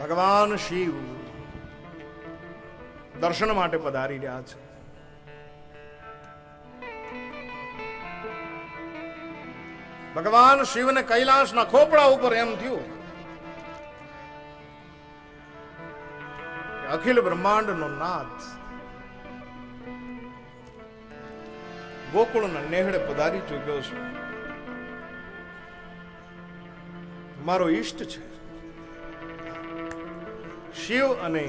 ભગવાન શિવ દર્શન માટે પધારી રહ્યા છે. ભગવાન શિવને કૈલાસના ખોપડા ઉપર એમ થયું અખિલ બ્રહ્માંડનો નાથ ગોકુળના નેહડે પધારી ચૂક્યો છે. મારો ઈષ્ટ છે. શિવ અને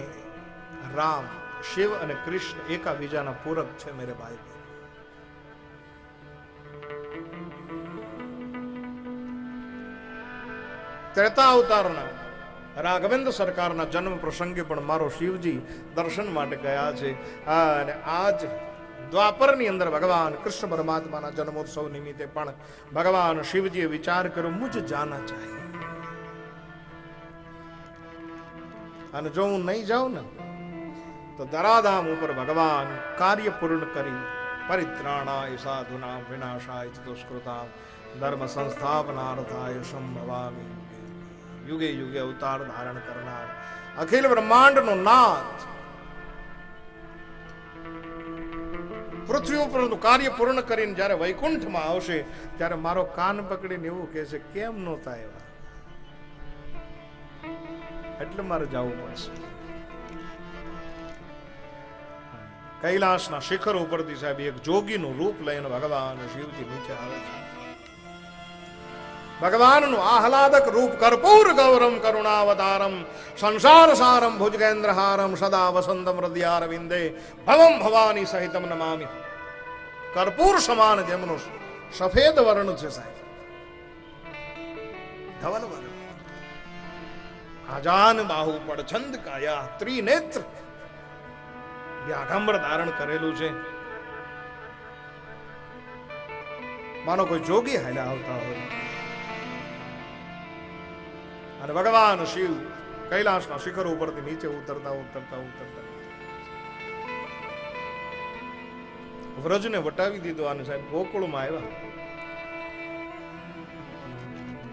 રામ, શિવ અને કૃષ્ણ એકાબીજાના પૂરક છે મેરે ભાઈ. ત્રેતા અવતારના રાઘવેન્દ્ર સરકારના જન્મ પ્રસંગે પણ મારો શિવજી દર્શન માટે ગયા છે. અને આજ દ્વાપરની અંદર ભગવાન કૃષ્ણ પરમાત્માના જન્મોત્સવ નિમિત્તે પણ ભગવાન શિવજીએ વિચાર કર્યો, મુજ જાના ચાહીએ અને જો હું નહીં જાઉં ને, તો દરાધામ ઉપર ભગવાન કાર્ય પૂર્ણ કરી પરિત્રાણાય સાધુના વિનાશાય દુષ્કૃતા ધર્મ સંસ્થાપનાર્થાય સંભવામી. યુગે યુગે અવતાર ધારણ કરનાર અખિલ બ્રહ્માંડનો નાથ પૃથ્વી ઉપરનું કાર્ય પૂર્ણ કરીને જ્યારે વૈકુંઠમાં આવશે, ત્યારે મારો કાન પકડીને એવું કહે છે, કેમ નહોતા એવા એટલે મારે જવું પડશે. કૈલાસના શિખર ઉપરથી સાહેબ એક જોગીનું રૂપ લઈને ભગવાન શિવજી નીચે આવે છે. ભગવાનનું આહલાદક રૂપ કર્પૂર ગૌરમ કરુણાવતારમ, સંસાર સારમ ભુજગેન્દ્રહારમ, સદા વસંતમ હૃદયારવિંદે ભવમ ભવાની સહિતમ નમામિ. કર્પૂર સમાન જેમનું સફેદ વર્ણ છે સાહેબ. ધવલ વર્ણ. આજાન બાહુ પડછંદ કાયા ત્રિનેત્ર વ્યાઘંબર ધારણ કરેલું છે માનો કોઈ જોગી હાલ્યા આવતા હોય અને ભગવાન શિવ કૈલાસના શિખર ઉપરથી નીચે ઉતરતા ઉતરતા ઉતરતા વ્રજને વટાવી દીધો અને સાહેબ, ગોકુળમાં આવ્યા।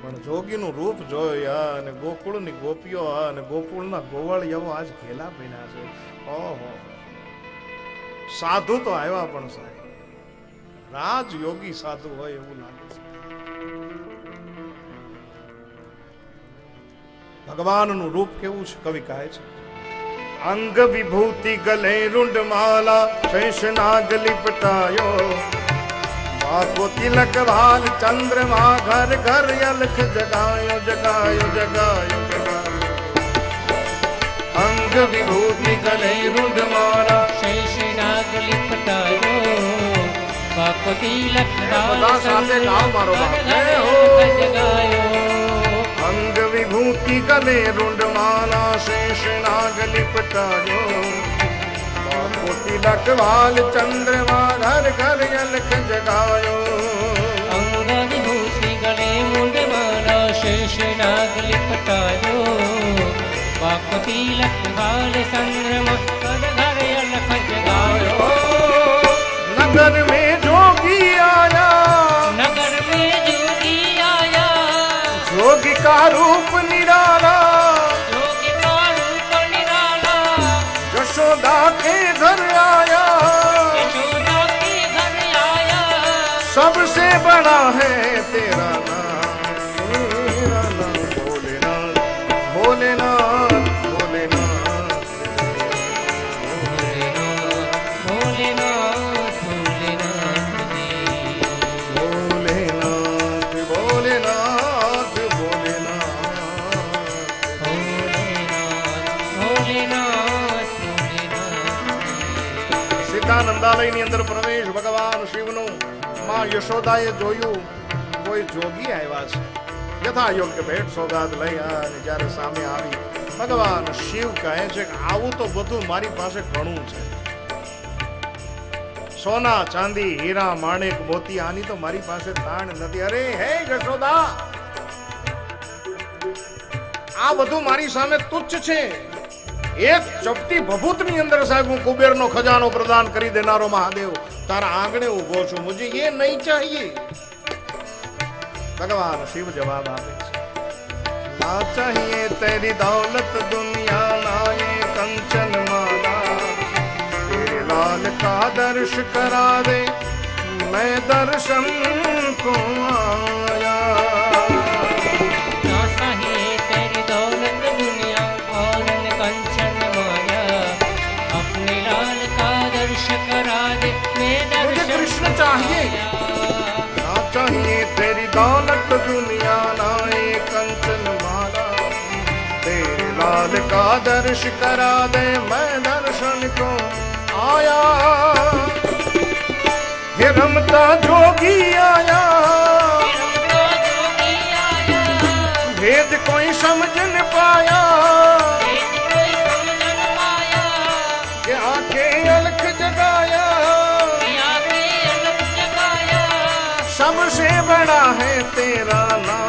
પણ જોગીનું રૂપ જોયા અને ગોકુળની ગોપીઓ અને ગોકુળના ગોવાળિયાઓ આજ ઘેલા બન્યા છે. ઓહો. સાધુ તો આવ્યા પણ સાહેબ. રાજ યોગી સાધુ હોય એવું લાગે છે. ભગવાનનું રૂપ કેવું છે? કવિ કહે છે અંગ વિભૂતિ ગલે રૂંડ માલા શેષનાગ લિપટાયો બાપો તિલક ભાલ ચંદ્રમા ઘર ઘર અલખ જગાયો જગાયો જગાયો જગાયો અંગ વિભૂતિ ગલે રૂંડ માલા શેષનાગ લિપટાયો આખો તિલક ભાલ સાથે ગાઓ મારો બાપ. જગાયો અંગ વિભૂતિ ગલે રૂંડ માલા શેષનાગ લિપટાયો મોટી લખવાલ ચંદ્રમા ઘર ઘર અલખ જગાયો અંગ વિભૂતિ ગળે મુંડ મારા શેષ નાગ લિપટાયો બાપતિ લખવાલ ચંદ્રમા ઘર ઘર અલખ જગાયો નગર મે જોગી આયા નગર મે જોગી આયા જોગી કા રૂપ सबसे बड़ा है तेरा नाम तेरा नाम भोलेनाथ भोलेनाथ भोलेनाथ भोलेनाथ भोलेनाथ भोलेनाथ भोलेनाथ भोलेनाथ भोलेनाथ સીધા નંદાલયની અંદર પ્રવેશ ભગવાન શિવનો માં યશોદાએ જોયું, કોઈ જોગી આવ્યા છે. યથા યોગ્ય ભેટ સોગાદ લઈ અને જ્યારે સામે આવી, ભગવાન શિવ કહે છે કે, આવું તો બધું મારી પાસે ઘણું છે. સોના, ચાંદી, હીરા, માણેક, મોતી, આની તો મારી પાસે તાણ નથી. અરે, હે યશોદા! આ બધું મારી સામે તુચ્છ છે. એક ચપટી ભભૂતની અંદર સાહેબ હું કુબેરનો ખજાનો પ્રદાન કરી દેનારો મહાદેવ. તારા આંગણે ઊભો છું. મુજે ये नहीं चाहिए ભગવાન શિવ જવાબ આપે છે. ના ચાહીએ તેરી દૌલત દુનિયા ના એ કંચન માના તેરે લાલ કા દર્શ કરાવે, મેં દર્શન કો काल का दर्श करा दे मैं दर्शन को आया ये रमता जोगी आया भेद कोई समझ न पाया आके अलख जगाया सबसे बड़ा है तेरा नाम